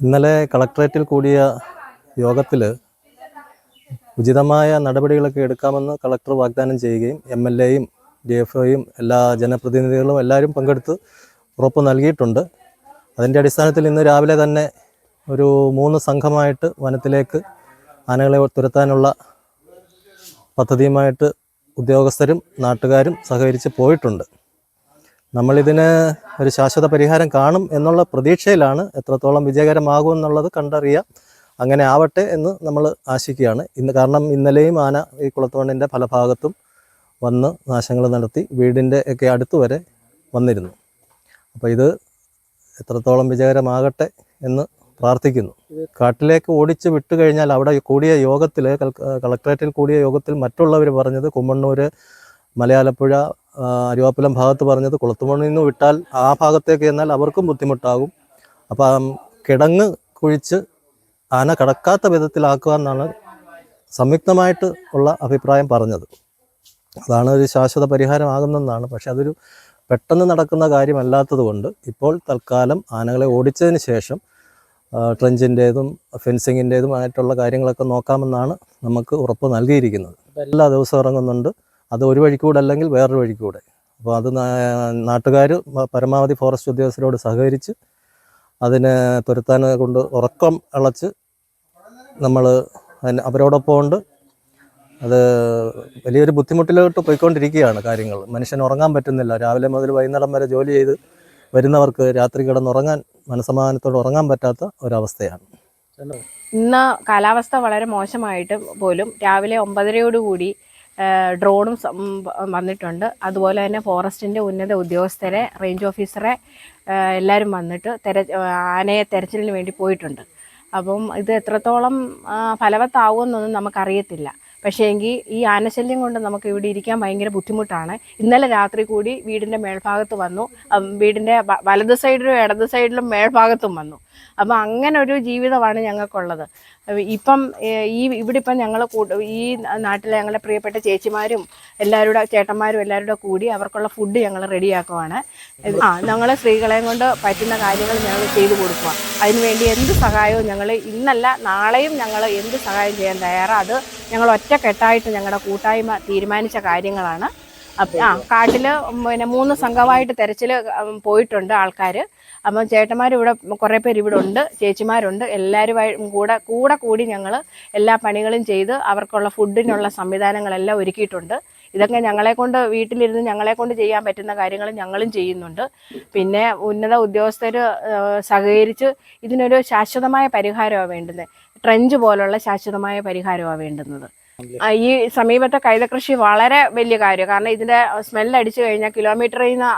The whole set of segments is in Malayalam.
ഇന്നലെ കളക്ട്രേറ്റിൽ കൂടിയ യോഗത്തിൽ ഉചിതമായ നടപടികളൊക്കെ എടുക്കാമെന്ന് കളക്ടർ വാഗ്ദാനം ചെയ്യുകയും എം എൽ എയും ഡി എഫ് ഒയും എല്ലാ ജനപ്രതിനിധികളും എല്ലാവരും പങ്കെടുത്ത് ഉറപ്പ് നൽകിയിട്ടുണ്ട്. അതിന്റെ അടിസ്ഥാനത്തിൽ ഇന്ന് രാവിലെ തന്നെ ഒരു മൂന്ന് സംഘമായിട്ട് വനത്തിലേക്ക് ആനകളെ തുരത്താനുള്ള പദ്ധതിയുമായിട്ട് ഉദ്യോഗസ്ഥരും നാട്ടുകാരും സഹകരിച്ച് പോയിട്ടുണ്ട്. നമ്മളിതിന് ഒരു ശാശ്വത പരിഹാരം കാണും എന്നുള്ള പ്രതീക്ഷയിലാണ് എത്രത്തോളം വിജയകരമാകും എന്നുള്ളത് കണ്ടറിയാം. അങ്ങനെ ആവട്ടെ എന്ന് നമ്മൾ ആശിക്കുകയാണ്. ഇന്ന് കാരണം ഇന്നലെയും ആന ഈ കുളത്തോണിന്റെ പല ഭാഗത്തും വന്ന് നാശങ്ങൾ നടത്തി വീടിന്റെ ഒക്കെ അടുത്ത് വരെ വന്നിരുന്നു. അപ്പോൾ ഇത് എത്രത്തോളം വിജയകരമാകട്ടെ എന്ന് പ്രാർത്ഥിക്കുന്നു. കാട്ടിലേക്ക് ഓടിച്ച് വിട്ടു കഴിഞ്ഞാൽ അവിടെ കൂടിയ യോഗത്തിൽ കളക്ട്രേറ്റിൽ കൂടിയ യോഗത്തിൽ മറ്റുള്ളവർ പറഞ്ഞത് കുമ്മണ്ണൂർ മലയാലപ്പുഴ അരുവാപ്പുലം ഭാഗത്ത് പറഞ്ഞത് കുളത്തുമണ്ണിൽ നിന്ന് വിട്ടാൽ ആ ഭാഗത്തേക്ക് എന്നാൽ അവർക്കും ബുദ്ധിമുട്ടാകും. അപ്പം കിടങ്ങ് കുഴിച്ച് ആന കടക്കാത്ത വിധത്തിലാക്കുക എന്നാണ് സംയുക്തമായിട്ട് ഉള്ള അഭിപ്രായം പറഞ്ഞത്. അതാണ് ഒരു ശാശ്വത പരിഹാരമാകുന്നതെന്നാണ്. പക്ഷെ അതൊരു പെട്ടെന്ന് നടക്കുന്ന കാര്യമല്ലാത്തതുകൊണ്ട് ഇപ്പോൾ തൽക്കാലം ആനകളെ ഓടിച്ചതിന് ശേഷം ട്രെഞ്ചിന്റേതും ഫെൻസിങ്ങിന്റേതും ആയിട്ടുള്ള കാര്യങ്ങളൊക്കെ നോക്കാമെന്നാണ് നമുക്ക് ഉറപ്പ് നൽകിയിരിക്കുന്നത്. എല്ലാ ദിവസവും ഇറങ്ങുന്നുണ്ട്. അത് ഒരു വഴി കൂടെ അല്ലെങ്കിൽ വേറൊരു വഴി കൂടെ. അപ്പോൾ അത് നാട്ടുകാർ പരമാവധി ഫോറസ്റ്റ് ഉദ്യോഗസ്ഥരോട് സഹകരിച്ച് അതിനെ തുരത്താൻ കൊണ്ട് ഉറക്കം ഇളച്ച് നമ്മൾ അതിന് അവരോടൊപ്പം ഉണ്ട്. അത് വലിയൊരു ബുദ്ധിമുട്ടിലോട്ട് പോയിക്കൊണ്ടിരിക്കുകയാണ് കാര്യങ്ങൾ. മനുഷ്യൻ ഉറങ്ങാൻ പറ്റുന്നില്ല. രാവിലെ മുതൽ വൈകുന്നേരം വരെ ജോലി ചെയ്ത് വരുന്നവർക്ക് രാത്രി കിടന്നുറങ്ങാൻ മനസമാധാനത്തോടെ ഉറങ്ങാൻ പറ്റാത്ത ഒരവസ്ഥയാണ്. ഇന്ന് കാലാവസ്ഥ വളരെ മോശമായിട്ട് പോലും രാവിലെ ഒമ്പതരയോടുകൂടി ഡ്രോണും വന്നിട്ടുണ്ട്. അതുപോലെ തന്നെ ഫോറസ്റ്റിന്റെ ഉന്നത ഉദ്യോഗസ്ഥരെ റേഞ്ച് ഓഫീസറെ എല്ലാവരും വന്നിട്ട് തെര ആനയെ തെരച്ചിലിന് വേണ്ടി പോയിട്ടുണ്ട്. അപ്പം ഇത് എത്രത്തോളം ഫലവത്താവുമെന്നൊന്നും നമുക്കറിയത്തില്ല. പക്ഷേ എങ്കിൽ ഈ ആനശല്യം കൊണ്ട് നമുക്ക് ഇവിടെ ഇരിക്കാൻ ഭയങ്കര ബുദ്ധിമുട്ടാണ്. ഇന്നലെ രാത്രി കൂടി വീടിന്റെ മേൽഭാഗത്ത് വന്നു. വീടിന്റെ വലത് സൈഡിലും ഇടത് സൈഡിലും മേൽഭാഗത്തും വന്നു. അപ്പം അങ്ങനെ ഒരു ജീവിതമാണ് ഞങ്ങൾക്കുള്ളത്. ഇപ്പം ഈ ഇവിടെ ഇപ്പം ഞങ്ങൾ ഈ നാട്ടിലെ ഞങ്ങളുടെ പ്രിയപ്പെട്ട ചേച്ചിമാരും എല്ലാവരുടെ ചേട്ടന്മാരും എല്ലാവരുടെ കൂടി അവർക്കുള്ള ഫുഡ് ഞങ്ങൾ റെഡിയാക്കുവാണ്. ആ ഞങ്ങൾ സ്ത്രീകളെയും കൊണ്ട് പറ്റുന്ന കാര്യങ്ങൾ ഞങ്ങൾ ചെയ്തു കൊടുക്കുക അതിനുവേണ്ടി എന്ത് സഹായവും ഞങ്ങൾ ഇന്നല്ല നാളെയും ഞങ്ങൾ എന്ത് സഹായം ചെയ്യാൻ തയ്യാറാണ് അത് ഞങ്ങൾ ഒറ്റക്കെട്ടായിട്ട് ഞങ്ങളുടെ കൂട്ടായ്മ തീരുമാനിച്ച കാര്യങ്ങളാണ്. ആ കാട്ടിൽ പിന്നെ മൂന്ന് സംഘമായിട്ട് തെരച്ചിൽ പോയിട്ടുണ്ട് ആൾക്കാർ അപ്പം ചേട്ടന്മാർ ഇവിടെ കുറേ പേര് ഇവിടെ ഉണ്ട് ചേച്ചിമാരുണ്ട്. എല്ലാവരുമായി കൂടെ കൂടെ കൂടി ഞങ്ങൾ എല്ലാ പണികളും ചെയ്ത് അവർക്കുള്ള ഫുഡിനുള്ള സംവിധാനങ്ങളെല്ലാം ഒരുക്കിയിട്ടുണ്ട്. ഇതൊക്കെ ഞങ്ങളെ കൊണ്ട് വീട്ടിലിരുന്ന് ഞങ്ങളെ കൊണ്ട് ചെയ്യാൻ പറ്റുന്ന കാര്യങ്ങൾ ഞങ്ങളും ചെയ്യുന്നുണ്ട്. പിന്നെ ഉന്നത ഉദ്യോഗസ്ഥർ സഹകരിച്ച് ഇതിനൊരു ശാശ്വതമായ പരിഹാരമാണ് വേണ്ടുന്നത്. ട്രെഞ്ച് പോലുള്ള ശാശ്വതമായ പരിഹാരമാണ് വേണ്ടുന്നത്. ഈ സമീപത്തെ കൈതകൃഷി വളരെ വലിയ കാര്യം. കാരണം ഇതിന്റെ സ്മെൽ അടിച്ചു കഴിഞ്ഞാൽ കിലോമീറ്ററിൽ നിന്ന്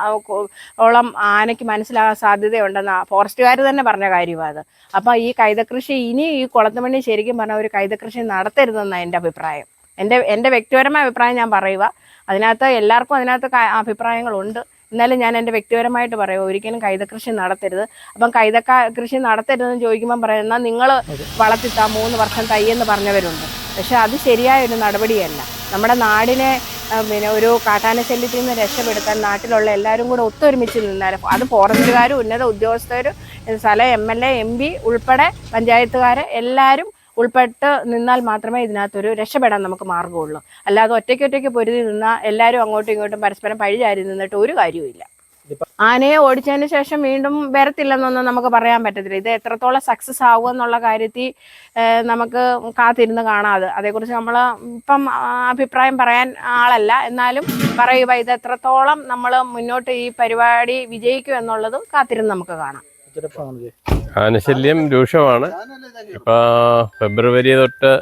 ഓളം ആനയ്ക്ക് മനസ്സിലാകാൻ സാധ്യതയുണ്ടെന്ന് ഫോറസ്റ്റുകാർ തന്നെ പറഞ്ഞ കാര്യമാണ് അത്. അപ്പോൾ ഈ കൈതകൃഷി ഇനി ഈ കുളത്തുമണ്ണി ശരിക്കും പറഞ്ഞ ഒരു കൈതകൃഷി നടത്തരുതെന്നാണ് എന്റെ അഭിപ്രായം. എന്റെ എന്റെ വ്യക്തിപരമായ അഭിപ്രായം ഞാൻ പറയുക അതിനകത്ത് എല്ലാവർക്കും അതിനകത്ത് അഭിപ്രായങ്ങളുണ്ട്. എന്നാലും ഞാൻ എന്റെ വ്യക്തിപരമായിട്ട് പറയുക ഒരിക്കലും കൈതകൃഷി നടത്തരുത്. അപ്പം കൈതക്ക കൃഷി നടത്തരുതെന്ന് ചോദിക്കുമ്പം പറയുന്ന നിങ്ങൾ വളർത്തിത്താ മൂന്ന് വർഷം തയ്യെന്ന് പറഞ്ഞവരുണ്ട്. പക്ഷെ അത് ശരിയായ ഒരു നടപടിയല്ല. നമ്മുടെ നാടിനെ പിന്നെ ഒരു കാട്ടാന ശല്യത്തിൽ നിന്ന് രക്ഷപ്പെടുത്താൻ നാട്ടിലുള്ള എല്ലാവരും കൂടെ ഒത്തൊരുമിച്ച് നിന്നാൽ അത് ഫോറസ്റ്റുകാരും ഉന്നത ഉദ്യോഗസ്ഥരും സ്ഥല M L A M P ഉൾപ്പെടെ പഞ്ചായത്തുകാർ എല്ലാവരും ഉൾപ്പെട്ട് നിന്നാൽ മാത്രമേ ഇതിനകത്തൊരു രക്ഷപ്പെടാൻ നമുക്ക് മാർഗമുള്ളൂ അല്ലാതെ ഒറ്റയ്ക്കൊറ്റയ്ക്ക് ഒറ്റയ്ക്ക് പൊരുതി നിന്നാൽ എല്ലാവരും അങ്ങോട്ടും ഇങ്ങോട്ടും പരസ്പരം പഴിചാരി നിന്നിട്ട് ഒരു കാര്യവുമില്ല. ആനയെ ഓടിച്ചതിന് ശേഷം വീണ്ടും വരത്തില്ലെന്നൊന്നും നമുക്ക് പറയാൻ പറ്റത്തില്ല. ഇത് എത്രത്തോളം സക്സസ് ആവുക എന്നുള്ള കാര്യത്തിൽ നമുക്ക് കാത്തിരുന്ന് കാണാതെ. അതേക്കുറിച്ച് നമ്മൾ ഇപ്പം അഭിപ്രായം പറയാൻ ആളല്ല. എന്നാലും പറയുക ഇത് എത്രത്തോളം നമ്മൾ മുന്നോട്ട് ഈ പരിപാടി വിജയിക്കും എന്നുള്ളത് കാത്തിരുന്ന് നമുക്ക് കാണാം. ആനശല്യം രൂക്ഷമാണ്. ഇപ്പൊ ഫെബ്രുവരി തൊട്ട്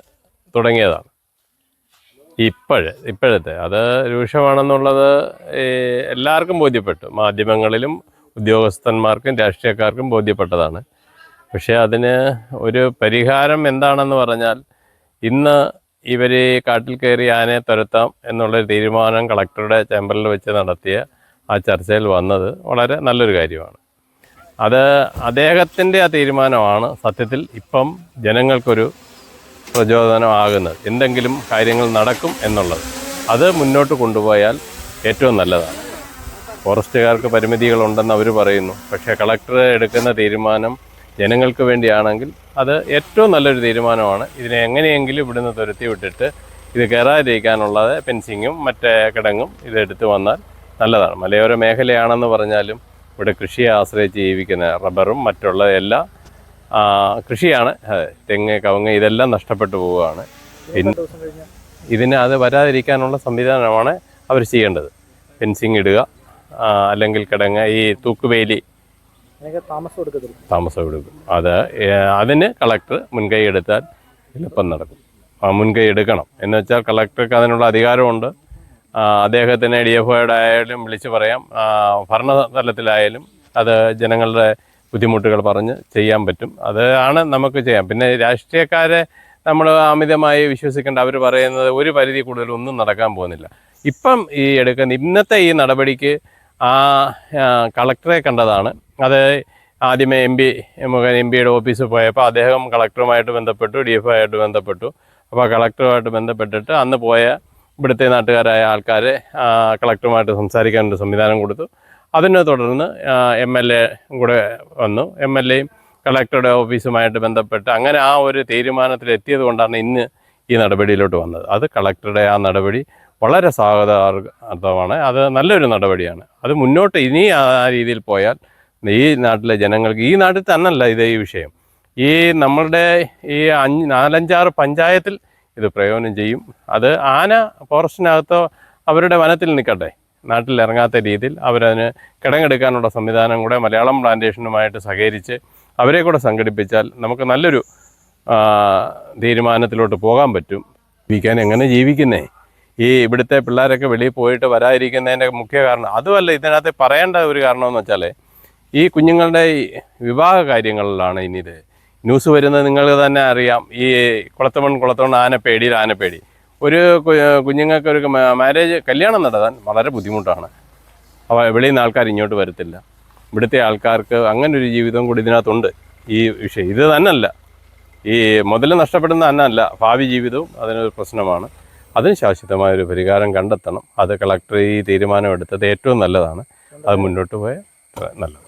തുടങ്ങിയതാണ്. ഇപ്പോഴ് ഇപ്പോഴത്തെ. അത് രൂക്ഷമാണെന്നുള്ളത് എല്ലാവർക്കും ബോധ്യപ്പെട്ടു. മാധ്യമങ്ങളിലും ഉദ്യോഗസ്ഥന്മാർക്കും രാഷ്ട്രീയക്കാർക്കും ബോധ്യപ്പെട്ടതാണ്. പക്ഷേ അതിന് ഒരു പരിഹാരം എന്താണെന്ന് പറഞ്ഞാൽ ഇന്ന് ഇവർ കാട്ടിൽ കയറി ആനയെ തുരത്താം എന്നുള്ള തീരുമാനം കളക്ടറുടെ ചേംബറിൽ വെച്ച് നടത്തിയ ആ ചർച്ചയിൽ വന്നത് വളരെ നല്ലൊരു കാര്യമാണ്. അത് അദ്ദേഹത്തിന്റെ ആ തീരുമാനമാണ് സത്യത്തിൽ ഇപ്പം ജനങ്ങൾക്കൊരു പ്രചോദനമാകുന്നത്. എന്തെങ്കിലും കാര്യങ്ങൾ നടക്കും എന്നുള്ളത്. അത് മുന്നോട്ട് കൊണ്ടുപോയാൽ ഏറ്റവും നല്ലതാണ്. ഫോറസ്റ്റുകാർക്ക് പരിമിതികളുണ്ടെന്ന് അവർ പറയുന്നു. പക്ഷേ കളക്ടർ എടുക്കുന്ന തീരുമാനം ജനങ്ങൾക്ക് വേണ്ടിയാണെങ്കിൽ അത് ഏറ്റവും നല്ലൊരു തീരുമാനമാണ്. ഇതിനെ എങ്ങനെയെങ്കിലും ഇവിടുന്ന് തുരത്തി വിട്ടിട്ട് ഇത് കയറാതിരിക്കാനുള്ള ഫെൻസിങ്ങും മറ്റേ കിടങ്ങും എടുത്തു വന്നാൽ നല്ലതാണ്. മലയോര മേഖലയാണെന്ന് പറഞ്ഞാലും ഇവിടെ കൃഷിയെ ആശ്രയിച്ച് ജീവിക്കുന്ന റബ്ബറും മറ്റുള്ള എല്ലാ കൃഷിയാണ്. തെങ്ങ് കവുങ്ങ് ഇതെല്ലാം നഷ്ടപ്പെട്ടു പോവുകയാണ്. പിന്നെ ഇതിന് അത് വരാതിരിക്കാനുള്ള സംവിധാനമാണ് അവർ ചെയ്യേണ്ടത്. ഫെൻസിങ് ഇടുക അല്ലെങ്കിൽ കിടങ്ങ് ഈ തൂക്കുവേലി. താമസം എടുക്കും. അത് അതിന് കളക്ടർ മുൻകൈ എടുത്താൽ എളുപ്പം നടക്കും. ആ മുൻകൈ എടുക്കണം. എന്ന് വെച്ചാൽ കളക്ടർക്ക് അതിനുള്ള അധികാരമുണ്ട്. അദ്ദേഹത്തിന് ഡി എഫ് ഒയുടെ ആയാലും വിളിച്ച് പറയാം. ഭരണതലത്തിലായാലും അത് ജനങ്ങളുടെ ബുദ്ധിമുട്ടുകൾ പറഞ്ഞ് ചെയ്യാൻ പറ്റും. അതാണ് നമുക്ക് ചെയ്യാം. പിന്നെ രാഷ്ട്രീയക്കാരെ നമ്മൾ അമിതമായി വിശ്വസിക്കേണ്ട അവർ പറയുന്നത് ഒരു പരിധി കൂടുതൽ ഒന്നും നടക്കാൻ പോകുന്നില്ല. ഇപ്പം ഈ എടുക്കുന്ന ഇന്നത്തെ ഈ നടപടിക്ക് ആ കളക്ടറെ കണ്ടതാണ്. അത് ആദ്യമേ എം പി മുഖേന എം പിയുടെ ഓഫീസിൽ പോയപ്പോൾ അദ്ദേഹം കളക്ടറുമായിട്ട് ബന്ധപ്പെട്ടു ഡി എഫ് ആയിട്ട് ബന്ധപ്പെട്ടു. അപ്പോൾ കളക്ടറുമായിട്ട് ബന്ധപ്പെട്ടിട്ട് അന്ന് പോയ ഇവിടുത്തെ നാട്ടുകാരായ ആൾക്കാരെ കളക്ടറുമായിട്ട് സംസാരിക്കാനൊരു സംവിധാനം കൊടുത്തു. അതിനെ തുടർന്ന് എം എൽ എ കൂടെ വന്നു. എം എൽ എയും കളക്ടറുടെ ഓഫീസുമായിട്ട് ബന്ധപ്പെട്ട് അങ്ങനെ ആ ഒരു തീരുമാനത്തിൽ എത്തിയത് കൊണ്ടാണ് ഇന്ന് ഈ നടപടിയിലോട്ട് വന്നത്. അത് കളക്ടറുടെ ആ നടപടി വളരെ സ്വാഗതാർഹമാണ്. അത് നല്ലൊരു നടപടിയാണ്. അത് മുന്നോട്ട് ഇനി ആ രീതിയിൽ പോയാൽ ഈ നാട്ടിലെ ജനങ്ങൾക്ക് ഈ നാട്ടിൽ തന്നല്ല ഇത് ഈ വിഷയം. ഈ നമ്മളുടെ ഈ അഞ്ച് നാലഞ്ചാറ് പഞ്ചായത്തിൽ ഇത് പ്രയോജനം ചെയ്യും. അത് ആന ഫോറസ്റ്റിനകത്തോ അവരുടെ വനത്തിൽ നിൽക്കട്ടെ. നാട്ടിൽ ഇറങ്ങാത്ത രീതിയിൽ അവരതിന് കിടങ്ങെടുക്കാനുള്ള സംവിധാനം കൂടെ മലയാളം പ്ലാന്റേഷനുമായിട്ട് സഹകരിച്ച് അവരെ കൂടെ സംഘടിപ്പിച്ചാൽ നമുക്ക് നല്ലൊരു തീരുമാനത്തിലോട്ട് പോകാൻ പറ്റും. ജീവിക്കാൻ എങ്ങനെ ജീവിക്കുന്നേ? ഈ ഇവിടുത്തെ പിള്ളേരൊക്കെ വെളിയിൽ പോയിട്ട് വരാതിരിക്കുന്നതിന്റെ മുഖ്യ കാരണം അതുമല്ല ഇതിനകത്ത് പറയേണ്ട ഒരു കാരണമെന്ന് വെച്ചാൽ ഈ കുഞ്ഞുങ്ങളുടെ വിവാഹ കാര്യങ്ങളിലാണ് ഇനി ഇത് ന്യൂസ് വരുന്നത് നിങ്ങൾ തന്നെ അറിയാം. ഈ കുളത്തമൺ കുളത്തമൺ ആനപ്പേടിയിൽ ആനപ്പേടി. ഒരു കുഞ്ഞുങ്ങൾക്ക് ഒരു മാരേജ് കല്യാണം നടത്താൻ വളരെ ബുദ്ധിമുട്ടാണ്. അപ്പോൾ വെളിയിൽ നിന്ന് ആൾക്കാർ ഇങ്ങോട്ട് വരത്തില്ല. ഇവിടുത്തെ ആൾക്കാർക്ക് അങ്ങനെ ഒരു ജീവിതം കൂടി ഇതിനകത്തുണ്ട്. ഈ വിഷയം. ഇത് തന്നല്ല. ഈ മുതൽ നഷ്ടപ്പെടുന്ന തന്നല്ല ഭാവി ജീവിതവും അതിനൊരു പ്രശ്നമാണ്. അതിന് ശാശ്വതമായൊരു പരിഹാരം കണ്ടെത്തണം. അത് കളക്ടർ ഈ തീരുമാനം എടുത്തത് ഏറ്റവും നല്ലതാണ്. അത് മുന്നോട്ട് പോയാൽ നല്ലത്.